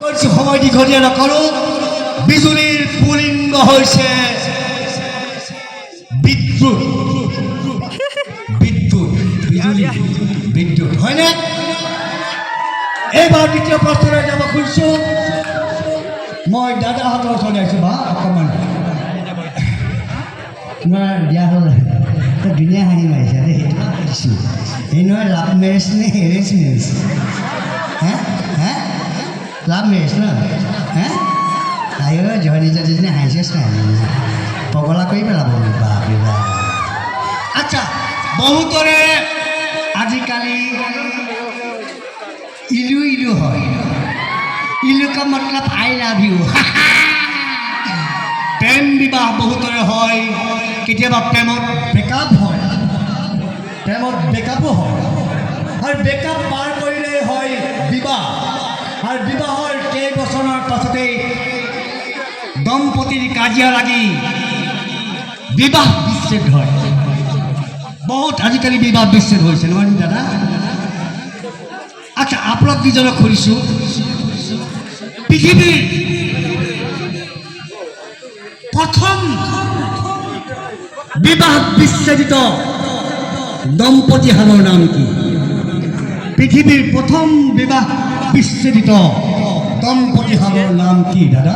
বলছি সময় দীঘলীয়া নকৰো বিজুলীৰ পুলিংগ হৈছে বিদ্যুৎ। বিদ্যুৎ। বিজুলী। বিদ্যুৎ। হয়নে এইবাৰ দ্বিতীয় প্ৰশ্নলৈ যাব খুজিছোঁ মই দাদাহঁতৰ ওচৰলৈ আহিছোঁ বা অকণমান তোমাৰ বিয়া হ'ল। ধুনীয়া হাঁহি মাৰিছা দেই সেইটো এই নহয় লাভ মেৰেজ নে এৰেঞ্জ মেৰেজ হে? লাভ মেৰেজ ন? হে? আইঅ জয় নিজৰ দুজনী হাঁহিছে নাই পগলা কৰি পেলাব বাপৰে বাপ। আচ্ছা বহুতৰে আজিকালি ইলু ইলু হয়। ইলু কা মতলব আই লাভ ইউ। প্ৰেম বিবাহ বহুতৰে হয়, কেতিয়াবা প্ৰেমত ব্ৰেকআপ হয়। প্ৰেমত ব্ৰেকআপো হয়। আৰু ব্ৰেকআপ পাৰ কৰিলে হয় বিবাহ। আৰু বিবাহৰ কাজিয়া লাগি। বিবাহ বিচ্ছেদ হয়। বহুত আজিকালি বিবাহ বিচ্ছেদ হৈছে, নহয় দাদা? আচ্ছা আপোনাক দুজনক সুধিছোঁ। পৃথিৱীৰ প্ৰথম বিবাহ বিচ্ছেদিত দম্পতি দম্পতীহালৰ নাম কি? পৃথিৱীৰ প্ৰথম বিবাহ বিচ্ছেদিত দম্পতি দম্পতীহালৰ নাম কি, দাদা?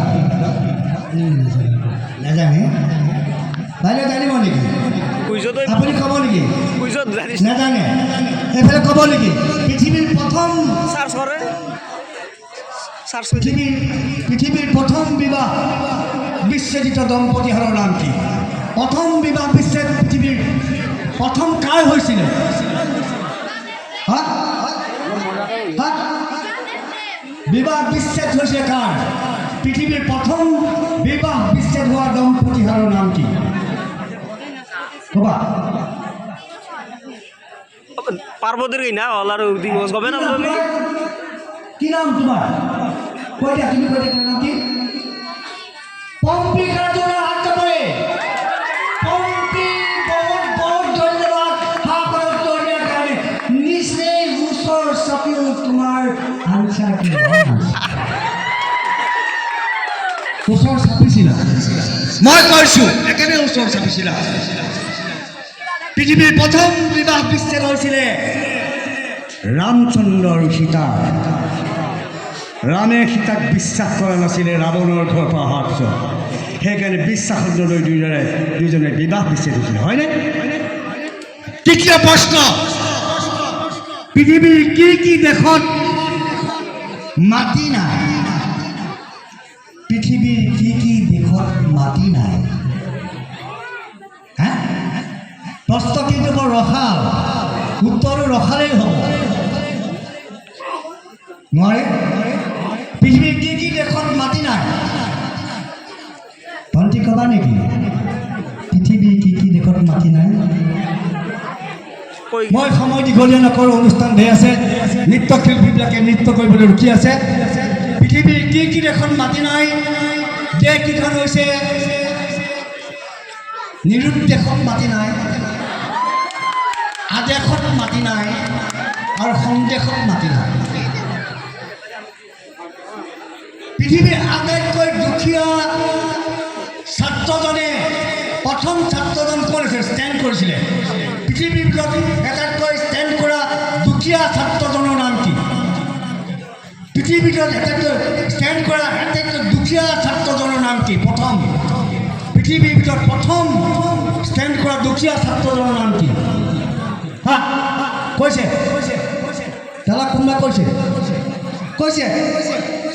নাজানে। বাইদেউ জানিব নেকি? আপুনি ক'ব নেকি? নাজানে। এইফালে ক'ব নেকি? পৃথিৱীৰ প্ৰথম চাৰ্চ কৰে চাৰ্চ পৃথিৱীৰ পৃথিৱীৰ প্ৰথম বিবাহ বিচ্ছেদিত দম্পতীহালৰ নাম কি? প্ৰথম বিবাহ বিচ্ছেদ পৃথিৱীৰ প্ৰথম কাৰ হৈছিলে? বিবাহ বিচ্ছেদ হৈছে কাৰ? পৃথিৱীৰ প্ৰথম বিবাহ বিচ্ছেদ হোৱা দম্পতীহালৰ নাম কি? কিনা হ'ল আৰু দিৱস গমে নাপালো আমি কি নাম তোমাৰ কৈ দিয়া তুমি কৈ দিয়া তোমাৰ নাম কি? পম্পী কাজলৰ হাত কাপৰে পম্পী বহুত বহুত ধন্যবাদ। চাপিও তোমাৰ কি? ওচৰ চাপিছিলা মই কৈছোঁ একেবাৰে ওচৰ চাপিছিলা পৃথিৱীৰ প্ৰথম বিবাহ বিচ্ছেদ হৈছিলে ৰামচন্দ্ৰ আৰু সীতা। ৰামে সীতাক বিশ্বাস কৰা নাছিলে ৰাৱণৰ ঘৰ পৰা অহাৰ পিছত। সেইকাৰণে বিশ্বাসত লৈ দুইজনে দুইজনে বিবাহ বিচ্ছেদ হৈছিলে হয়নে? তৃতীয় প্ৰশ্ন। পৃথিৱীৰ কি কি দেশত মাটি নাই? পৃথিৱীৰ কি কি দেশত মাটি নাই? হা প্ৰশ্ন কিন্তু বৰ ৰসাল উত্তৰো ৰসালেই হ'ব। নোৱাৰে পৃথিৱীৰ কি কি দেশত মাটি নাই? ভণ্টি ক'বা নেকি? পৃথিৱীৰ কি কি দেশত মাটি নাই? মই সময় দীঘলীয়া নকৰোঁ অনুষ্ঠান ধেৰ আছে। নৃত্যশিল্পীবিলাকে নৃত্য কৰিবলৈ ৰখি আছে। পৃথিৱীৰ কি কি দেশত মাটি নাই? দেশকেইখন হৈছে? নিৰুপ দেশত মাটি নাই। আদেশত মাটি নাই আৰু সন্দেশত মাটি নাই। পৃথিৱীৰ আটাইতকৈ দুখীয়া ছাত্ৰজনে, প্ৰথম ছাত্ৰজন আছিল? ষ্টেণ্ড কৰিছিলে। পৃথিৱীৰ ভিতৰত আটাইতকৈ ষ্টেণ্ড কৰা দুখীয়া কি আটাইতকৈ ষ্টেণ্ড কৰা আটাইতকৈ দুখীয়া ছাত্ৰজনৰ নাম কি? প্ৰথম পৃথিৱীৰ ভিতৰত প্ৰথম ষ্টেণ্ড কৰা দুখীয়া ছাত্ৰজনৰ নাম কি? হা কৈছে দাদা, কোনোবা কৈছে কৈছে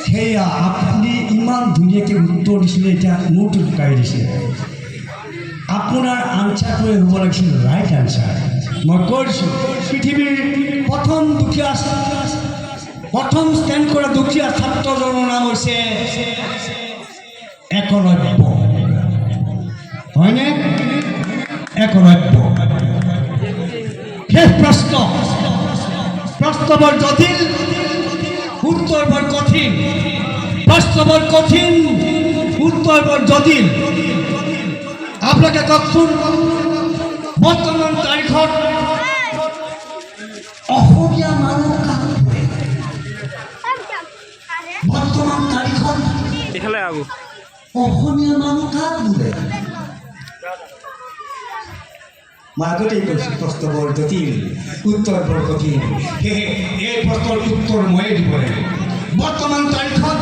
সেয়া, আপুনি ইমান ধুনীয়াকৈ উত্তৰ দিছিলে, এতিয়া মোৰতো লুকাই দিছে। আপোনাৰ আনচাৰটোৱে হ'ব লাগিছিল ৰাইট আনচাৰ মই কৈ দিছোঁ, পৃথিৱীৰ প্ৰথম দুখীয়া প্ৰথম ষ্টেণ্ড কৰা দুখীয়া ছাত্ৰজনৰ নাম হৈছে একলব্য হয়নে? একলব্য শেষ প্ৰশ্ন বৰ জটিল উত্তৰ বৰ কঠিন। প্ৰশ্ন বৰ কঠিন উত্তৰ বৰ জটিল। আপোনালোকে কওকচোন বৰ্তমান তাৰিখত ইফালে আগু অসমীয়া মানুহ কাক বোলে মাজতেই কৈছোঁ প্ৰশ্ন বৰ জটিল উত্তৰ বৰ কঠিন। সেয়েহে এই প্ৰশ্নৰ উত্তৰ ময়ে দিব লাগিব বৰ্তমান তাৰিখত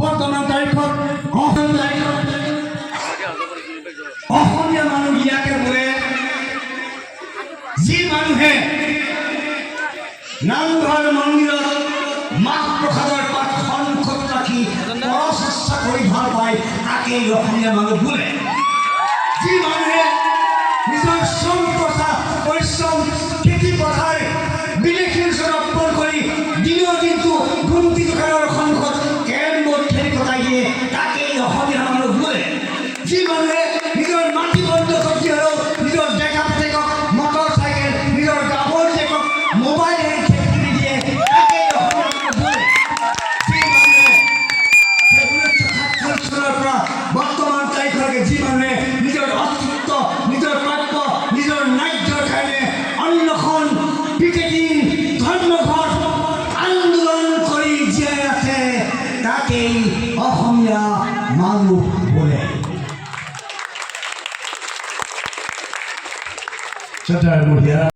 বৰ্তমান তাৰিখত অসম তাৰিখত অসমীয়া মানুহবিলাকে বোলে যি মানুহে নামঘৰ মন্দিৰত মাহ প্ৰসাদৰ হয় তাকে রহমান ভুলে জীবনে Yeah.